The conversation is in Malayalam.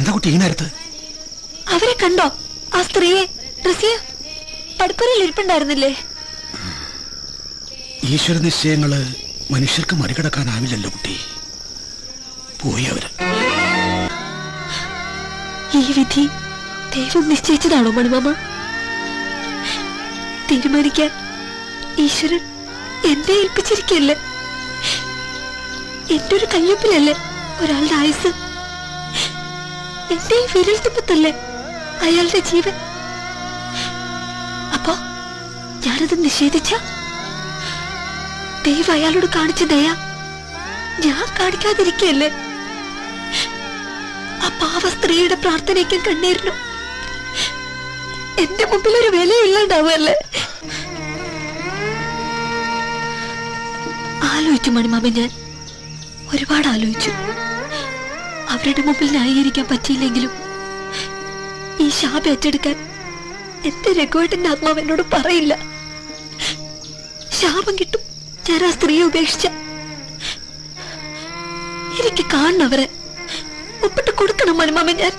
എന്താ കുട്ടി ഈ നേരത്ത് അവരെ കണ്ടോ? ആ സ്ത്രീയെ റസിയ പടുപ്പുരയിൽ ഇരിപ്പുണ്ടായിരുന്നില്ലേ? ഈശ്വര നിശ്ചയങ്ങൾ മനുഷ്യർക്ക് മറികടക്കാനാവില്ലല്ലോ കുട്ടി. പോയി അവർ. ഈ വിധി ദൈവം നിശ്ചയിച്ചതാണോ മണിമാമ? തീരുമാനിക്കാൻ ഈശ്വരൻ എന്നെ ഏൽപ്പിച്ചിരിക്കല്ലേ എന്റെ ഒരു കയ്യൊപ്പിലല്ലേ ഒരാളുടെ ആയുസ് എന്റെ ഈ വിരൽ തുമ്പത്തല്ലേ അയാളുടെ ജീവൻ. അപ്പോ ഞാനത് നിഷേധിച്ച? ദൈവം അയാളോട് കാണിച്ച ദയ ഞാൻ കാണിക്കാതിരിക്കല്ലേ ആ പാവ സ്ത്രീയുടെ പ്രാർത്ഥനയ്ക്കും കണ്ണീരിനും എന്റെ മുമ്പിൽ ഒരു വിലയില്ലാണ്ടാവുമല്ലേ ആലോചിച്ചു മണിമാമ ഞാൻ. ഒരുപാട് ആലോചിച്ചു അവരുടെ മുമ്പിൽ ന്യായീകരിക്കാൻ പറ്റിയില്ലെങ്കിലും ഈ ശാപ ഏറ്റെടുക്കാൻ എന്റെ രഘുവേട്ടന്റെ ആത്മാവ് എന്നോട് പറയില്ല. ശാപം കിട്ടും. ഞാൻ ആ സ്ത്രീയെ ഉപേക്ഷിച്ച. എനിക്ക് കാണണവരെ ഒപ്പിട്ട് കൊടുക്കണം മനുമാമ ഞാൻ.